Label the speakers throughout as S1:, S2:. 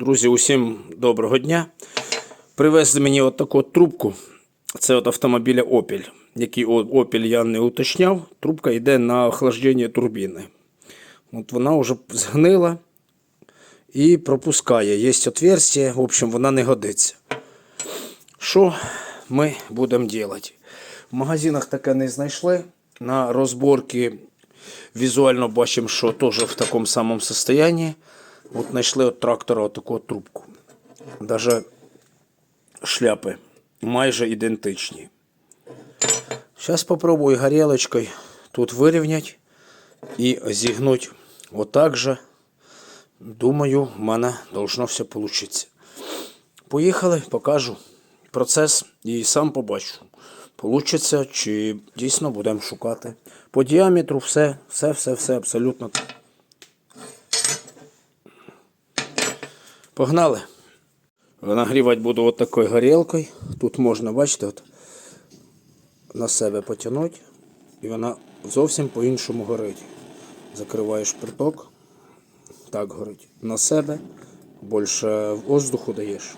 S1: Друзі, усім доброго дня. Привезли мені от таку от трубку. Це от автомобіля Opel. Який Opel я не уточняв. Трубка йде на охлаждення турбіни. От вона вже згнила і пропускає. Є отверстие, в общем, вона не годиться. Що ми будемо робити? В магазинах таке не знайшли. На розборки візуально бачимо, що теж в такому самому состоянии. От знайшли от трактора таку трубку. Даже шляпи майже ідентичні. Зараз спробую горілочкою тут вирівняти і зігнути отак же. Думаю, в мене должно все получиться. Поїхали, покажу процес і сам побачу. Получиться, чи дійсно будемо шукати. По діаметру все, все, все, все абсолютно. Погнали. Нагрівати буду от такою горілкою. Тут можна, бачите, от, на себе потягнути, і вона зовсім по-іншому горить. Закриваєш приток, так горить. На себе більше воздуху даєш,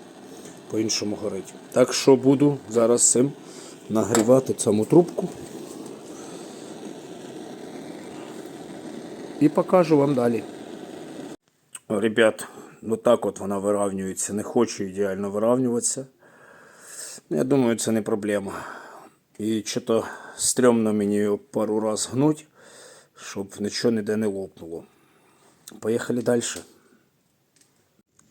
S1: по-іншому горить. Так що буду зараз цим нагрівати саму трубку. І покажу вам далі. Ребят, вот так от вона виравнюється. Не хочу ідеально виравнюватися. Ну, Я думаю, це не проблема. І чи-то стрьомно мені пару раз гнуть, щоб нічого ніде не лопнуло. Поїхали далі.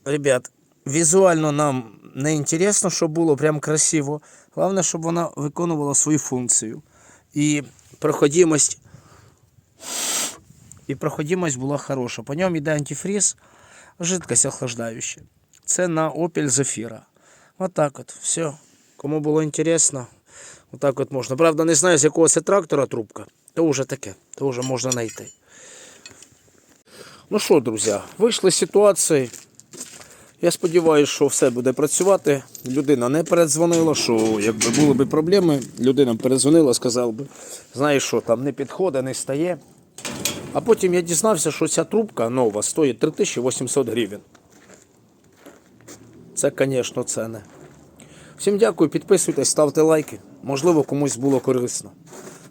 S1: Ребят, візуально нам не інтересно, щоб було прям красиво. Головне, щоб вона виконувала свою функцію. І проходимость і проходимость була хороша. По ньому йде антифриз, жидкость охлаждающа. Це на Opel Zafira. Вот так от, все. Кому було інтересно, отак от можна. Правда, не знаю, з якого це трактора трубка. То вже таке, то вже можна знайти. Ну що, друзі, вийшли з ситуації. Я сподіваюся, що все буде працювати. Людина не передзвонила, що якби були б проблеми, людина передзвонила, сказала би, знаєш що, там не підходить, не стає. А потім я дізнався, що ця трубка нова стоїть 3800 гривень. Це, звісно, ціни. Всім дякую, підписуйтесь, ставте лайки. Можливо, комусь було корисно.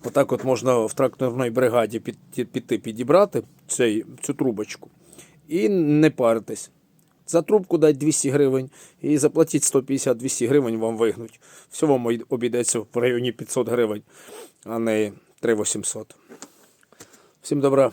S1: Отак от можна в тракторній бригаді піти, підібрати цей, цю трубочку і не паритись. За трубку дать 200 гривень і заплатіть 150-200 гривень вам вигнуть. Все вам обійдеться в районі 500 гривень, а не 3800. Всім добра.